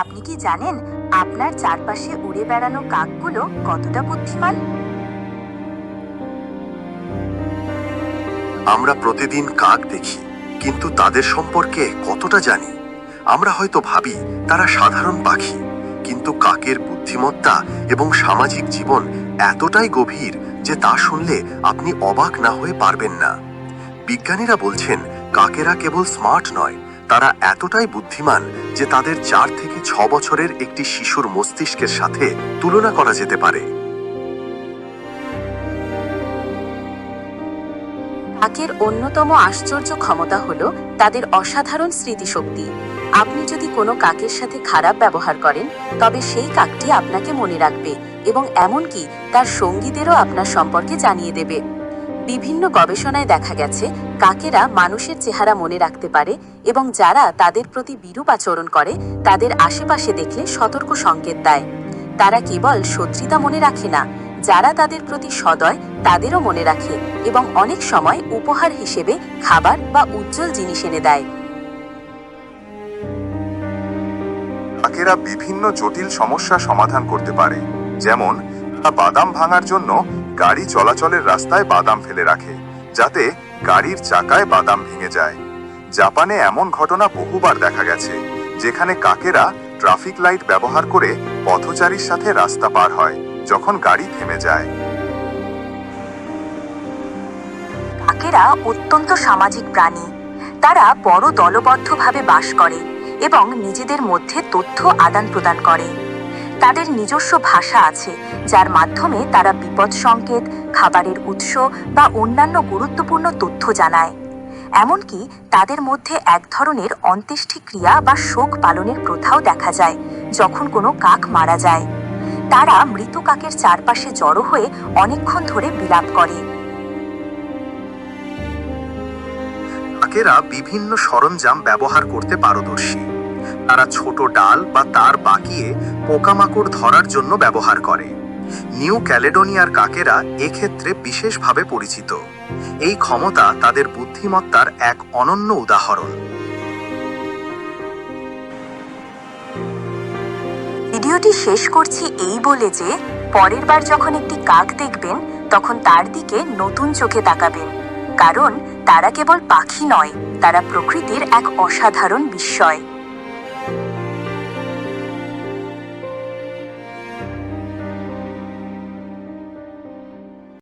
আপনি কি জানেন আপনার চারপাশে উড়ে বেড়ানো কাকগুলো কতটা বুদ্ধিমান? আমরা প্রতিদিন কাক দেখি, কিন্তু তাদের সম্পর্কে কতটা জানি? আমরা হয়তো ভাবি তারা সাধারণ পাখি, কিন্তু কাকের বুদ্ধিমত্তা এবং সামাজিক জীবন এতটাই গভীর যে তা শুনলে আপনি অবাক না হয়ে পারবেন না। বিজ্ঞানীরা বলছেন, কাকেরা কেবল স্মার্ট নয় তারা এতটাই বুদ্ধিমান যে তাদের চার থেকে ছ বছরের একটি শিশুর মস্তিষ্কের সাথে তুলনা করা যেতে পারে। কাকের অন্যতম আশ্চর্য ক্ষমতা হলো তাদের অসাধারণ স্মৃতিশক্তি। আপনি যদি কোনো কাকের সাথে খারাপ ব্যবহার করেন, তবে সেই কাকটি আপনাকে মনে রাখবে এবং এমনকি তার সঙ্গীদেরও আপনার সম্পর্কে জানিয়ে দেবে। বিভিন্ন গবেষণায় দেখা গেছে কাকেরা মানুষের চেহারা মনে রাখতে পারে এবং যারা তাদের প্রতি বিরূপ আচরণ করে, তাদের আশেপাশে দেখলে সতর্ক সংকেত দেয়। তারা কেবল শত্রুতা মনে রাখে না, যারা তাদের প্রতি সদয়, তাদেরও মনে রাখে এবং অনেক সময় উপহার হিসেবে খাবার বা উজ্জ্বল জিনিস এনে দেয়। কাকেরা বিভিন্ন জটিল সমস্যা সমাধান করতে পারে, যেমন, বাদাম ভাঙার জন্য গাড়ি চলাচলের রাস্তায় বাদাম ফেলে রাখে, যাতে গাড়ির চাকায় বাদাম ভেঙে যায়। জাপানে এমন ঘটনা বহুবার দেখা গেছে, যেখানে কাকেরা ট্রাফিক লাইট ব্যবহার করে পথচারীর সাথে রাস্তা পার হয়, যখন গাড়ি থেমে যায়। কাকেরা অত্যন্ত সামাজিক প্রাণী। তারা বড় দলবদ্ধভাবে বাস করে এবং নিজেদের মধ্যে তথ্য আদান প্রদান করে। তাদের নিজস্ব ভাষা আছে, যার মাধ্যমে তারা বিপদ সংকেত, খাবারের উৎস বা অন্যান্য গুরুত্বপূর্ণ তথ্য জানায়। এমনকি তাদের মধ্যে এক ধরনের অন্ত্যেষ্টিক্রিয়া বা শোক পালনের প্রথাও দেখা যায়, যখন কোনো কাক মারা যায়। তারা মৃত কাকের চারপাশে জড়ো হয়ে অনেকক্ষণ ধরে বিলাপ করে। কাকেরা বিভিন্ন সরঞ্জাম ব্যবহার করতে পারদর্শী। তারা ছোট ডাল বা তার বাকিয়ে পোকামাকড় ধরার জন্য ব্যবহার করে। নিউ ক্যালেডোনিয়ার কাকেরা এক্ষেত্রে বিশেষভাবে পরিচিত। এই ক্ষমতা তাদের বুদ্ধিমত্তার এক অনন্য উদাহরণ। ভিডিওটি শেষ করছি এই বলে যে, পরের বার যখন একটি কাক দেখবেন, তখন তার দিকে নতুন চোখে তাকাবেন। কারণ তারা কেবল পাখি নয়, তারা প্রকৃতির এক অসাধারণ বিস্ময়।